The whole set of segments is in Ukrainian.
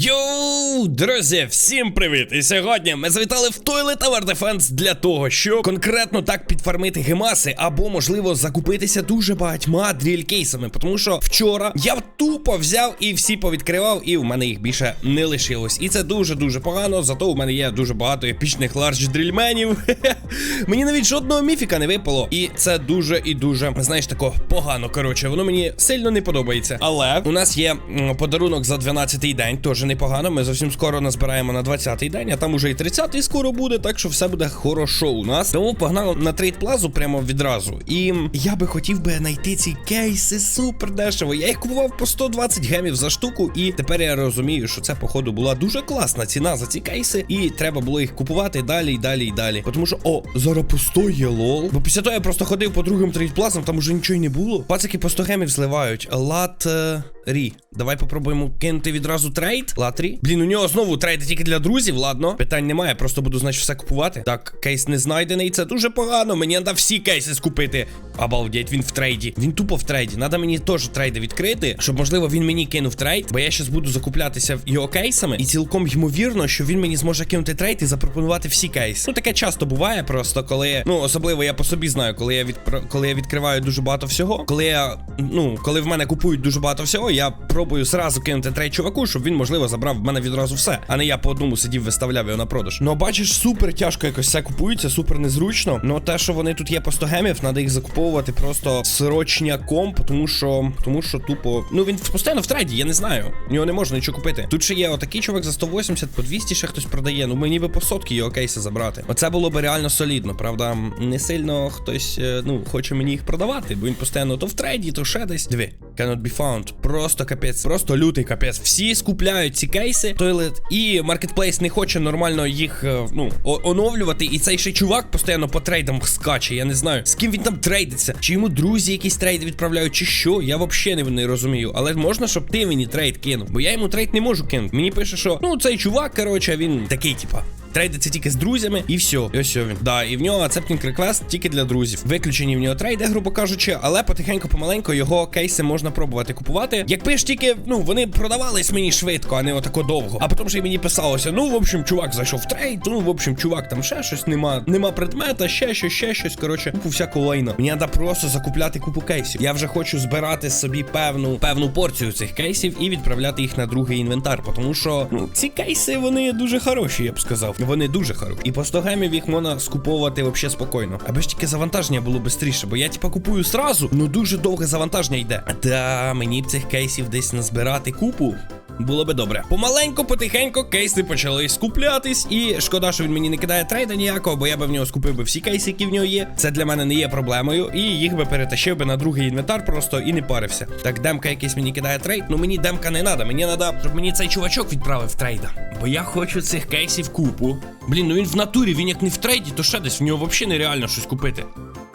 Yo, Друзі, всім привіт! І сьогодні ми завітали в Toilet Tower Defense для того, щоб конкретно так підфармити гемаси, або, можливо, закупитися дуже багатьма дрількейсами. Тому що вчора я тупо взяв і всі повідкривав, і в мене їх більше не лишилось. І це дуже-дуже погано, зато у мене є дуже багато епічних лардж дрільменів. Мені навіть жодного міфіка не випало. І це дуже і дуже, знаєш, тако погано. Коротше, воно мені сильно не подобається. Але у нас є подарунок за 12-й день, теж непогано. Ми зовсім скоро назбираємо на 20-й день, а там уже і 30-й скоро буде, так що все буде хорошо у нас. Тому погнали на трейд плазу прямо відразу. І я би хотів би знайти ці кейси супер дешево. Я їх купував по 120 гемів за штуку, і тепер я розумію, що це, походу, була дуже класна ціна за ці кейси, і треба було їх купувати далі і далі і далі. Тому що, о, зараз 100 є лол. Бо після того я просто ходив по другим трейд плазам, там уже нічого й не було. Пацики по 100 гемів зливають. Лат. е, Давай попробуємо кинути відразу трейд. Латрі. Блін, у нього знову трейди тільки для друзів, ладно. Питань немає, просто буду, значить, все купувати. Так, кейс не знайдений. Це дуже погано. Мені треба всі кейси скупити. Обалдеть, він в трейді. Він тупо в трейді. Надо мені теж трейди відкрити, щоб, можливо, він мені кинув трейд. Бо я щас буду закуплятися його кейсами. І цілком ймовірно, що він мені зможе кинути трейд і запропонувати всі кейси. Ну, таке часто буває, просто коли. Ну, особливо я по собі знаю, коли я відпро... коли я відкриваю дуже багато всього. Коли я. Ну, коли в мене купують дуже багато всього, я пробую зразу кинути трейд чуваку, щоб він, можливо, забрав в мене відразу все. А не я по одному сидів, виставляв його на продаж. Ну, бачиш, супер тяжко якось все купується, супер незручно. Ну, те, що вони тут є по 100 гемів, треба їх закуповувати просто срочняком, тому що. Тому що тупо. Ну він постійно в трейді, я не знаю. Нього не можна нічого купити. Тут ще є отакий чувак за 180, по 200 ще хтось продає. Ну мені би по сотки його кейси забрати. Оце було би реально солідно, правда. Не сильно хтось, е, ну, хоче мені їх продавати, бо він постійно то в трейді, то ще десь. Диви, cannot be found. Просто капець, просто лютий капець. Всі скупляють ці кейси, Toilet, і маркетплейс не хоче нормально їх, е, ну, оновлювати. І цей ще чувак постійно по трейдам скаче. Я не знаю, з ким він там трейдиться. Чи йому друзі якісь трейди відправляють, чи що. Я взагалі не, розумію. Але можна, щоб ти мені трейд кинув. Бо я йому трейд не можу кинути. Мені пише, що ну цей чувак, коротше, він такий, типа. Трейдиться тільки з друзями, і все. І ось він. Да, і в нього accepting request тільки для друзів. Виключені в нього трейди, грубо кажучи, але потихеньку, помаленьку його кейси можна пробувати купувати. Якби ж тільки, ну, вони продавались мені швидко, а не отако довго. А потім й мені писалося: ну, в общем, чувак зайшов в трейд, ну, в общем, чувак, там ще щось нема, нема предмета, ще щось, ще щось. Коротше, купу всякого лайна. Мені треба просто закупляти купу кейсів. Я вже хочу збирати собі певну певну порцію цих кейсів і відправляти їх на другий інвентар. Тому що ну, ці кейси вони дуже хороші, я б сказав. Вони дуже хороші. І по 100 гемів їх можна скуповувати взагалі спокійно. Аби ж тільки завантаження було швидше, бо я типа купую сразу, ну дуже довге завантаження йде. Та мені б цих кейсів десь назбирати купу. Було би добре. Помаленько, потихенько кейси почали скуплятись. І шкода, що він мені не кидає трейда ніякого, бо я би в нього скупив би всі кейси, які в нього є. Це для мене не є проблемою. І їх би перетащив би на другий інвентар просто і не парився. Так, демка якийсь мені кидає трейд. Ну мені демка не треба. Мені треба, щоб мені цей чувачок відправив трейда. Бо я хочу цих кейсів купу. Блін, ну він в натурі, він як не в трейді, то ще десь в нього взагалі нереально щось купити.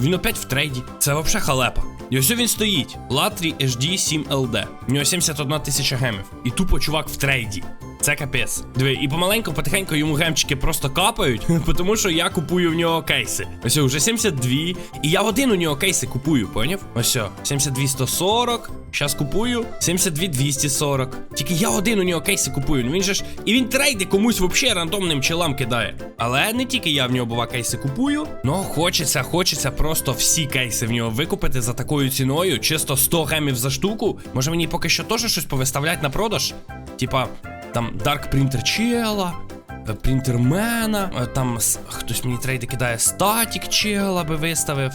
Він опять в трейді. Це взагалі халепа. І ось він стоїть. Латрі HD 7 LD. У нього 71 тисяча гемів. І тупо чувак в трейді. Це капець. Диви, і помаленьку, потихеньку йому гемчики просто капають, тому що я купую в нього кейси. Ось вже 72. І я один у нього кейси купую, поняв? Ось, 72 140. Щас купую 72 240. Тільки я один у нього кейси купую. Ну він же ж. І він трейди комусь взагалі рандомним челам кидає. Але не тільки я в нього бува кейси купую. Ну хочеться, хочеться просто всі кейси в нього викупити за такою ціною. Чисто 100 гемів за штуку. Може мені поки що теж щось повиставлять на продаж? Типа, там Dark Printer чела. е, Принтермена, е, там хтось мені трейди кидає статік чела би виставив.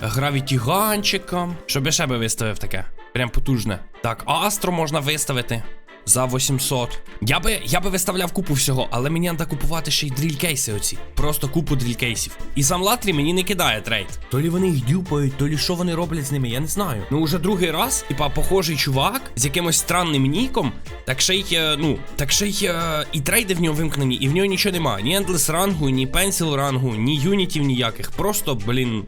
Гравіті Ганчиком. Щоб я ще би виставив таке. Прям потужне. Так, Астро можна виставити. За 800. Я би я би виставляв купу всього, але мені треба купувати ще й дрількейси оці. Просто купу дрількейсів. І сам Латрі мені не кидає трейд. То лі вони їх дюпають, то лі що вони роблять з ними, я не знаю. Ну уже другий раз, типа, похожий чувак з якимось странним ніком. Так ще й, е, ну, так ще й е, і трейди в нього вимкнені, і в нього нічого нема. Ні ендлес рангу, ні пенсіл рангу, ні юнітів ніяких. Просто, блін.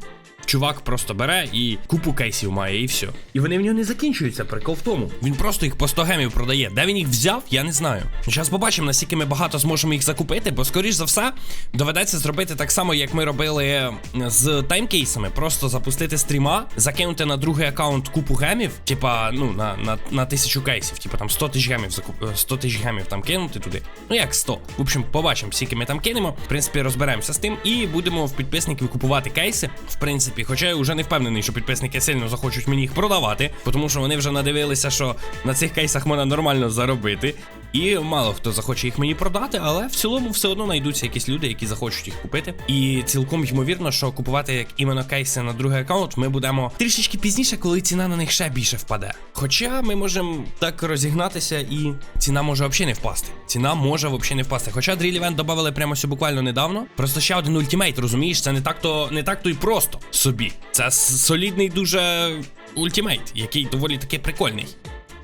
Чувак просто бере і купу кейсів має, і все. І вони в нього не закінчуються. Прикол в тому. Він просто їх по 100 гемів продає. Де він їх взяв, я не знаю. Зараз побачимо, наскільки ми багато зможемо їх закупити, бо скоріш за все доведеться зробити так само, як ми робили е, з таймкейсами. Просто запустити стріма, закинути на другий аккаунт купу гемів, типа, ну, на, на, на тисячу кейсів, типа там 100 тисяч гемів закуп... е, 100 тисяч гемів там кинути туди. Ну як 100. В общем, побачимо, скільки ми там кинемо. В принципі, розберемося з тим і будемо в підписників купувати кейси. В принципі, хоча я вже не впевнений, що підписники сильно захочуть мені їх продавати, тому що вони вже надивилися, що на цих кейсах можна нормально заробити. І мало хто захоче їх мені продати, але в цілому все одно знайдуться якісь люди, які захочуть їх купити. І цілком ймовірно, що купувати як іменно кейси на другий аккаунт ми будемо трішечки пізніше, коли ціна на них ще більше впаде. Хоча ми можемо так розігнатися, і ціна може взагалі не впасти. Ціна може взагалі не впасти. Хоча Drill Event додали прямо все буквально недавно. Просто ще один ультимейт, розумієш, це не так то не так то й просто собі. Це солідний дуже ультимейт, який доволі таки прикольний.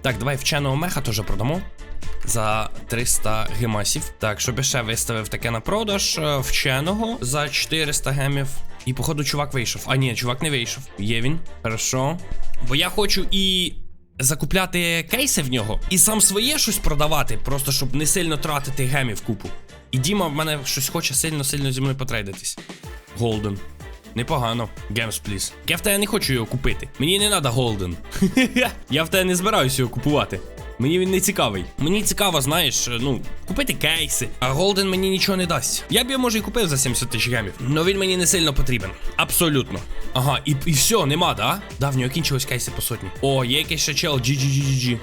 Так, давай вченого меха теж продамо за 300 гемасів. Так, щоб ще виставив таке на продаж е, вченого за 400 гемів. І походу чувак вийшов. А ні, чувак не вийшов. Є він. Хорошо. Бо я хочу і. Закупляти кейси в нього і сам своє щось продавати, просто щоб не сильно тратити гемів купу. І Діма в мене щось хоче сильно-сильно зі мною потрейдитись. Голден. Непогано. Гемс, пліз. Я в тебе не хочу його купити. Мені не треба Голден. Я в тебе не збираюся його купувати. Мені він не цікавий. Мені цікаво, знаєш, ну, купити кейси, а Голден мені нічого не дасть. Я б його може і купив за 70 тисяч гемів. але він мені не сильно потрібен. Абсолютно. Ага, і, і все, нема, да? Да, в нього кінчилось кейси по сотні. О, є якийсь ще чел, GGGGG.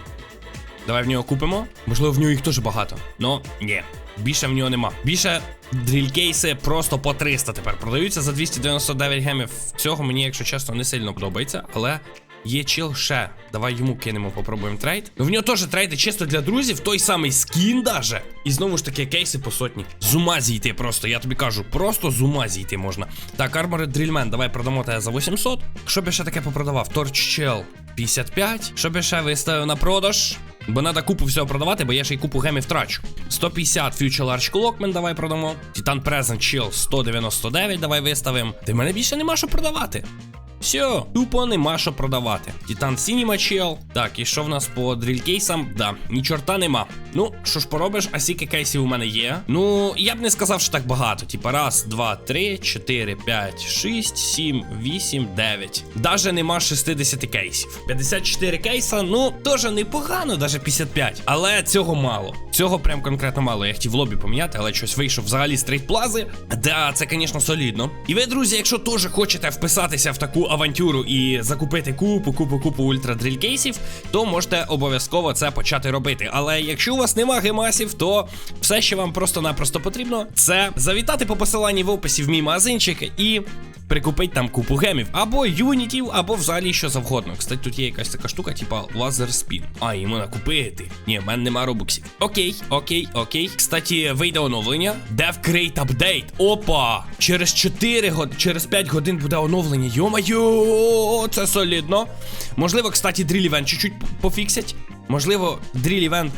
Давай в нього купимо. Можливо, в нього їх теж багато. Ну, ні. Більше в нього нема. Більше дрількейси просто по 300 тепер продаються за 299 гемів. Цього мені, якщо чесно, не сильно подобається, але. Є чел ще. Давай йому кинемо, попробуємо трейд. Ну в нього теж трейди чисто для друзів, той самий скін даже. І знову ж таки кейси по сотні. З ума зійти просто, я тобі кажу, просто з ума зійти можна. Так, Armored Drillman, давай продамо тебе за 800. Що б я ще таке попродавав? Torch Chell 55. Що б я ще виставив на продаж? Бо треба купу всього продавати, бо я ще й купу гемів втрачу. 150 Future Large Clockman давай продамо. Titan Present Chill 199 давай виставимо. Ти в мене більше нема що продавати. Все, тупо нема що продавати. Титан Cinema Chill. Так, і що в нас по дрількейсам? Да, ні чорта нема. Ну, що ж поробиш, а скільки кейсів у мене є? Ну, я б не сказав, що так багато. Типа раз, два, три, чотири, п'ять, шість, сім, вісім, дев'ять. Даже нема 60 кейсів. 54 кейса, ну, теж непогано, даже 55. Але цього мало. Цього прям конкретно мало. Я хотів в лобі поміняти, але щось вийшов взагалі з трейдплази. Да, це, звісно, солідно. І ви, друзі, якщо теж хочете вписатися в таку авантюру і закупити купу, купу, купу ультрадрількейсів, то можете обов'язково це почати робити. Але якщо у вас нема гемасів, то все, що вам просто-напросто потрібно, це завітати по посиланні в описі в мій магазинчик і. Прикупить там купу гемів, або юнітів, або взагалі що завгодно. Кстати, тут є якась така штука, типа лазер спін. А, її можна купити. Ні, в мене нема робуксів. Окей, окей, окей. Кстати, вийде оновлення. Dev Crate Update. Опа! Через 4 години, через 5 годин буде оновлення. Йо-майо, це солідно. Можливо, кстати, Drill Event чуть-чуть пофіксять. Можливо,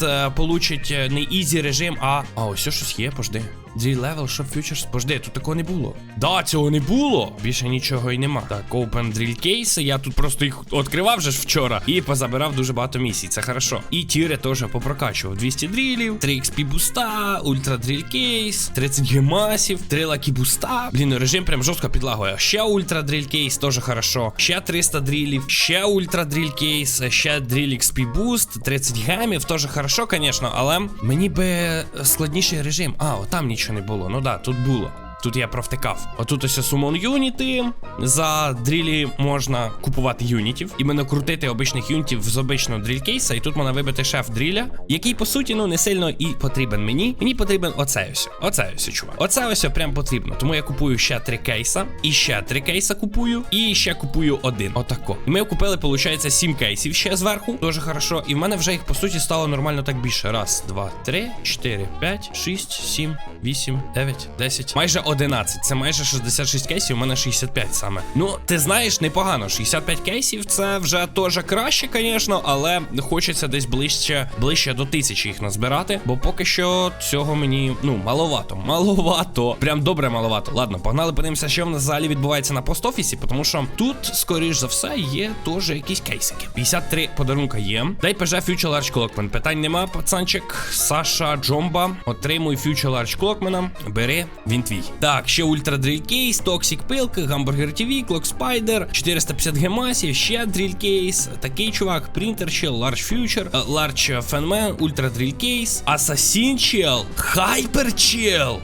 е, получить е, не ізі режим, а. А, ось щось є, пожди. Drill Level, Shop Futures. Пожди, тут такого не було. Да, цього не було. Більше нічого і нема. Так, Open Drill Case. Я тут просто їх відкривав вже ж вчора і позабирав дуже багато місій. Це хорошо. І тіри теж попрокачував. 200 дрілів, 3 XP буста, Ультра Drill Case, 30 гемасів, 3 лакі буста. Блін, ну режим прям жорстко підлагує. Ще Ультра Drill Case теж хорошо. Ще 300 дрілів, ще Ультра Drill Case, ще Drill XP Boost, 30 гемів, теж хорошо, звісно, але мені би складніший режим. А, отам нічого не було. Ну да, тут було. Тут я провтикав. Отут ось сумон юніти. За дрілі можна купувати юнітів. Іменно крутити обичних юнітів з обичного дрількейса. І тут можна вибити шеф дріля, який, по суті, ну не сильно і потрібен мені. Мені потрібен оцей ось. Оцей ось, чувак. Оце ось прям потрібно. Тому я купую ще три кейса. І ще три кейса купую. І ще купую один. Отако. І ми купили, виходить, сім кейсів ще зверху. Дуже хорошо. І в мене вже їх, по суті, стало нормально так більше. Раз, два, три, чотири, п'ять, шість, сім, вісім, дев'ять, десять. Майже 11. Це майже 66 кейсів, у мене 65 саме. Ну, ти знаєш, непогано. 65 кейсів це вже теж краще, звісно, але хочеться десь ближче, ближче до тисячі їх назбирати. Бо поки що цього мені ну маловато. Маловато. Прям добре маловато. Ладно, погнали, подивимося, що в нас взагалі відбувається на пост-офісі, тому що тут, скоріш за все, є теж якісь кейсики. 53 подарунка є. Дай PG Future Large Clockman. Питань нема, пацанчик. Саша Джомба. Отримуй Future Large Clockman. Бери, він твій. Так, ще Ультра Case, Toxic пилки, Гамбургер TV, Clock Spider, 450 гемасів, ще Case, такий чувак, Shell, Large Future, е, Large Fanman, Ультра Drill Case, Assassin Shell, Hyper Shell.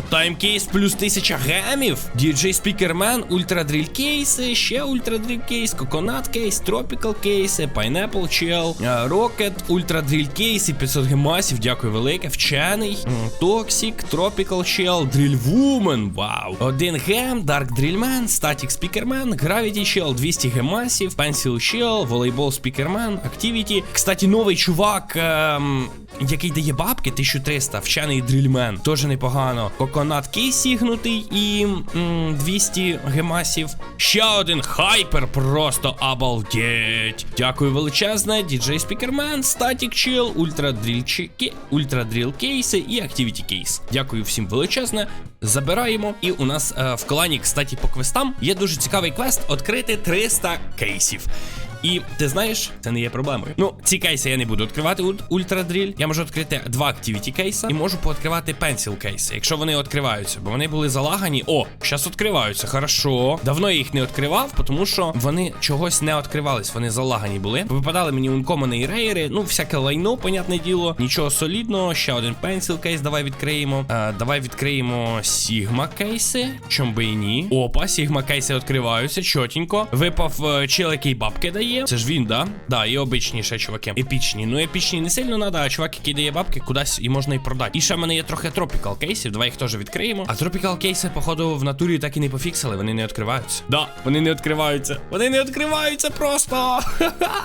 Case плюс 1000 гемів, DJ Speakerman, Ультра Drill Case, ще Ультра Drill Case, Coconut Case, Tropical Case, Pineapple Shell, е, Rocket, Ультра Drill Case і 500 гемасів, дякую велике, вчений, Tropical Shell, Drill Woman, вау. Один гем, Dark Drillman, Static Speakerman, Gravity Shell, 200 гемасів, Pencil Shell, Volleyball Speakerman, Activity. Кстати, новий чувак, ем, який дає бабки, 1300, вчений дрільмен, теж непогано. Коконат кейс сігнутий і м, 200 гемасів. Ще один хайпер, просто обалдеть. Дякую величезне, Chill, Ultra Drill, Chi- Ultra Drill кейси і Activity кейс. Дякую всім величезне. Забираємо. І у нас е, в клані, кстати, по квестам є дуже цікавий квест відкрити 300 кейсів. І ти знаєш, це не є проблемою. Ну, ці кейси я не буду відкривати ультрадріль. Я можу відкрити два активіті кейса і можу пооткривати пенсіл кейси, якщо вони відкриваються, бо вони були залагані. О, зараз відкриваються. Хорошо. Давно я їх не відкривав, тому що вони чогось не відкривались. Вони залагані були. Випадали мені ункомани і рейери. Ну, всяке лайно, понятне діло. Нічого солідного. Ще один пенсіл кейс. Давай відкриємо. Е, давай відкриємо Сігма кейси. Чом би і ні. Опа, Сігма кейси відкриваються. Чотенько. Випав е, чел, який бабки дає. Це ж він, да? Да, і обичні ще чуваки. Епічні. Ну, епічні не сильно надо, а чувак, який дає бабки, кудись і можна і продати. І ще в мене є трохи тропікал кейсів. Давай їх теж відкриємо. А тропікал кейси, походу, в натурі так і не пофіксили. Вони не відкриваються. Да, вони не відкриваються. Вони не відкриваються просто.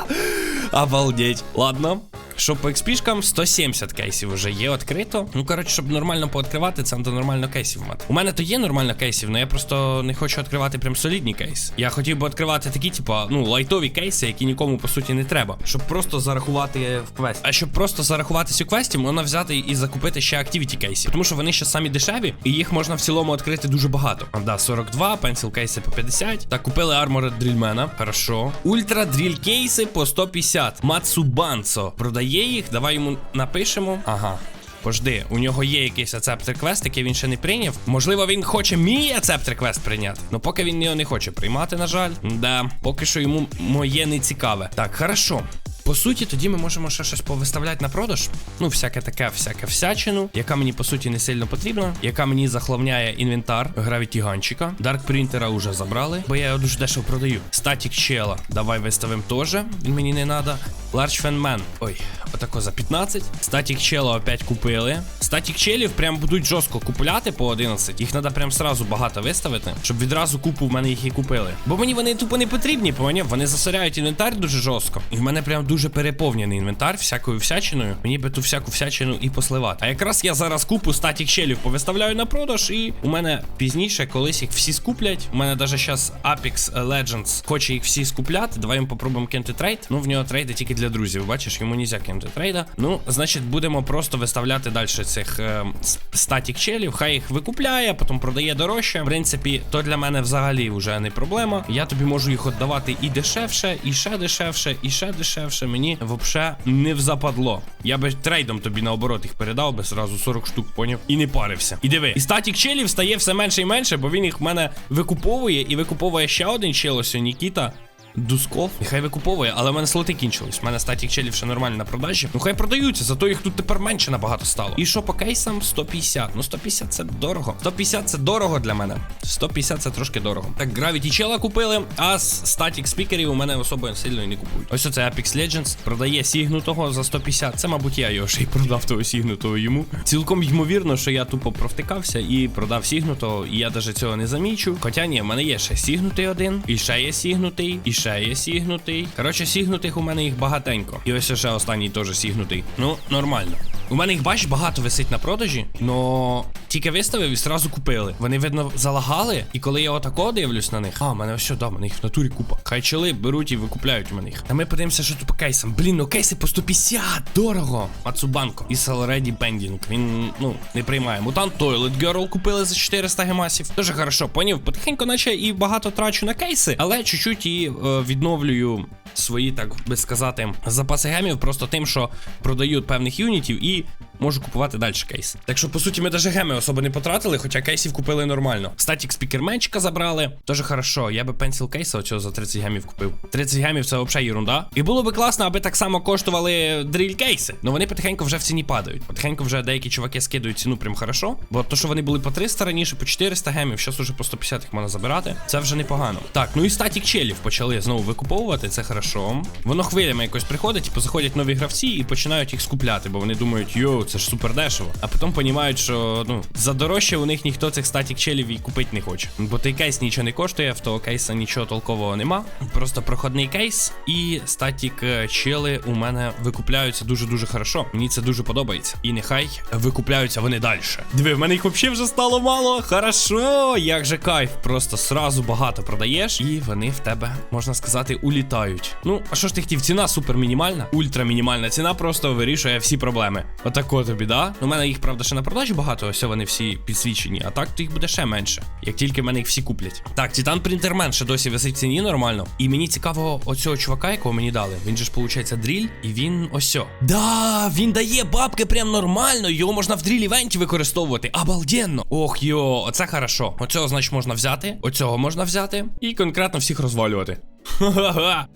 Обалдеть. Ладно. Що по експішкам 170 кейсів вже є відкрито. Ну, коротше, щоб нормально пооткривати, це треба нормально кейсів мати. У мене то є нормально кейсів, але я просто не хочу відкривати прям солідні кейси. Я хотів би відкривати такі, типа, ну, лайтові кейси, які нікому по суті не треба. Щоб просто зарахувати в квест. А щоб просто зарахуватись у квесті, можна взяти і закупити ще активіті кейсів. Тому що вони ще самі дешеві, і їх можна в цілому відкрити дуже багато. А, да, 42, пенсіл кейси по 50. Так, купили армори дрільмена. Хорошо. Ультра дріль кейси по 150. Мацубанцо продає їх. Давай йому напишемо. Ага. Пожди, у нього є якийсь ацептер квест, який він ще не прийняв. Можливо, він хоче мій ацептер квест прийняти. Ну поки він його не хоче приймати, на жаль. Да, поки що йому моє не цікаве. Так, хорошо. По суті, тоді ми можемо ще щось повиставляти на продаж. Ну, всяке таке, всяке всячину, яка мені по суті не сильно потрібна, яка мені захлавняє інвентар гравітіганчика. Дарк принтера вже забрали, бо я його дуже дешево продаю. Статік чела. Давай виставимо теж. Він мені не треба. Large Fan Man. Ой, отако за 15. Статік чела опять купили. Статік челів прям будуть жорстко купляти по 11. Їх треба прям сразу багато виставити, щоб відразу купу в мене їх і купили. Бо мені вони тупо не потрібні, поняв? Вони засоряють інвентар дуже жорстко. І в мене прям дуже переповнений інвентар всякою всячиною. Мені би ту всяку всячину і посливати. А якраз я зараз купу статік челів повиставляю на продаж, і у мене пізніше колись їх всі скуплять. У мене навіть зараз Apex Legends хоче їх всі скупляти. Давай ми попробуємо кинути трейд. Ну, в нього трейди тільки для друзів. Бачиш, йому нельзя кинути трейда. Ну, значить, будемо просто виставляти далі цих е, статік челів. Хай їх викупляє, потім продає дорожче. В принципі, то для мене взагалі вже не проблема. Я тобі можу їх віддавати і дешевше, і ще дешевше, і ще дешевше. Мені взагалі не взападло. Я би трейдом тобі наоборот їх передав би сразу 40 штук, поняв? І не парився. І диви, і статік челів стає все менше і менше, бо він їх в мене викуповує і викуповує ще один чел, Нікіта. Дусков, нехай викуповує, але в мене слоти кінчились. У мене статік челів ще нормально на продажі. Ну хай продаються, зато їх тут тепер менше набагато стало. І що по кейсам? 150. Ну 150 це дорого. 150 це дорого для мене. 150 це трошки дорого. Так, Gravity чела купили, а статік спікерів у мене особо сильно і не купують. Ось оце Apex Legends продає сігнутого за 150. Це, мабуть, я його ще й продав того сігнутого йому. Цілком ймовірно, що я тупо провтикався і продав сігнутого, і я навіть цього не замічу. Хоча ні, в мене є ще сігнутий один, і ще є сігнутий, і ще ще є сігнутий. Коротше, сігнутих у мене їх багатенько. І ось ще останній теж сігнутий. Ну, нормально. У мене їх бачиш, багато висить на продажі, но тільки виставив і зразу купили. Вони, видно, залагали, і коли я отако дивлюсь на них, а, у мене все, да, у мене їх в натурі купа. Хай чели беруть і викупляють у мене їх. А ми подивимося, що тут по кейсам. Блін, ну кейси по 150, дорого. Мацубанко. І Already Bending. Він, ну, не приймає. Мутант Toilet Girl купили за 400 гемасів. Дуже хорошо, поняв. Потихеньку, наче і багато трачу на кейси, але чуть-чуть і е, відновлюю свої, так би сказати, запаси гемів просто тим, що продають певних юнітів і можу купувати далі кейс. Так що, по суті, ми навіть геми особо не потратили, хоча кейсів купили нормально. Статік спікерменчика забрали. Тоже хорошо. Я би пенсіл кейса оцього за 30 гемів купив. 30 гемів це взагалі ерунда. І було би класно, аби так само коштували дріль кейси. Ну вони потихеньку вже в ціні падають. Потихеньку вже деякі чуваки скидують ціну прям хорошо. Бо то, що вони були по 300 раніше, по 400 гемів, зараз уже по 150 їх можна забирати. Це вже непогано. Так, ну і статік челів почали знову викуповувати. Це хорошо. Воно хвилями якось приходить, типу заходять нові гравці і починають їх скупляти, бо вони думають, йоу, це ж супер дешево. А потім розуміють, що ну за дорожче у них ніхто цих статік челів і купити не хоче. Бо той кейс нічого не коштує, в того кейса нічого толкового нема. Просто проходний кейс і статік е, чели у мене викупляються дуже-дуже хорошо. Мені це дуже подобається. І нехай викупляються вони далі. Диви, в мене їх взагалі вже стало мало. Хорошо, як же кайф. Просто сразу багато продаєш, і вони в тебе, можна сказати, улітають. Ну, а що ж ти хотів? Ціна супер мінімальна, ультра мінімальна ціна просто вирішує всі проблеми. Отако тобі, да? Ну, у мене їх, правда, ще на продажі багато, ось вони всі підсвічені, а так то їх буде ще менше. Як тільки мене їх всі куплять. Так, Титан Принтермен ще досі висить в ціні нормально. І мені цікаво оцього чувака, якого мені дали. Він же ж, виходить, дріль, і він ось. о. Да, він дає бабки прям нормально. Його можна в дріль івенті використовувати. Обалденно. Ох, йо, оце хорошо. Оцього, значить, можна взяти. Оцього можна взяти. І конкретно всіх розвалювати. Ха-ха-ха.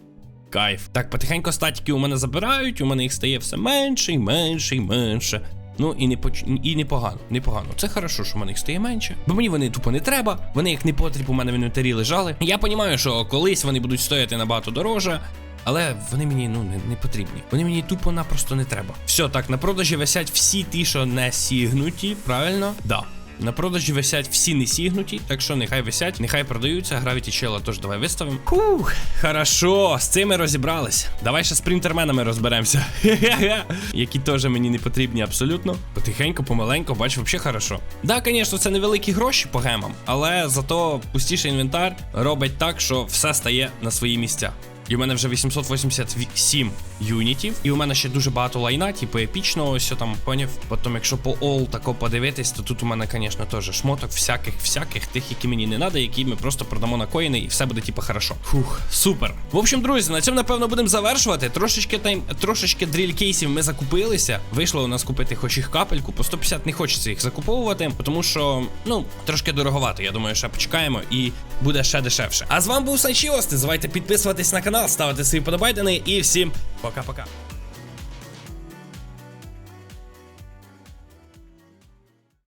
Кайф. Так, потихеньку статики у мене забирають, у мене їх стає все менше і менше і менше. Ну і не поч... і непогано, непогано. Це хорошо, що в мене їх стає менше. Бо мені вони тупо не треба. Вони як не потріб у мене в інвентарі лежали. Я розумію, що колись вони будуть стояти набагато дороже. Але вони мені ну не, не потрібні. Вони мені тупо-напросто не треба. Все, так, на продажі висять всі ті, що не сігнуті, правильно? Да. На продажі висять всі не сігнуті, так що нехай висять, нехай продаються. Гравіті чела теж давай виставимо. Фух, хорошо, з цими розібрались. Давай ще з принтерменами розберемося. Які теж мені не потрібні абсолютно. Потихеньку, помаленьку, бач, взагалі хорошо. Да, звісно, це невеликі гроші по гемам, але зато пустіший інвентар робить так, що все стає на свої місця. І у мене вже 887 юнітів. І у мене ще дуже багато лайна, типу епічного, ось там поняв. Потім, якщо по all тако подивитись, то тут у мене, звісно, теж шмоток всяких, всяких, тих, які мені не треба, які ми просто продамо на коїни, і все буде, типу, хорошо. Фух, супер. В общем, друзі, на цьому, напевно, будемо завершувати. Трошечки тайм, трошечки дріль кейсів ми закупилися. Вийшло у нас купити хоч їх капельку, по 150 не хочеться їх закуповувати, тому що, ну, трошки дороговато. Я думаю, ще почекаємо і буде ще дешевше. А з вами був Санчіос. Не забувайте підписуватись на канал, ставити свої подобайдени і всім пока-пока.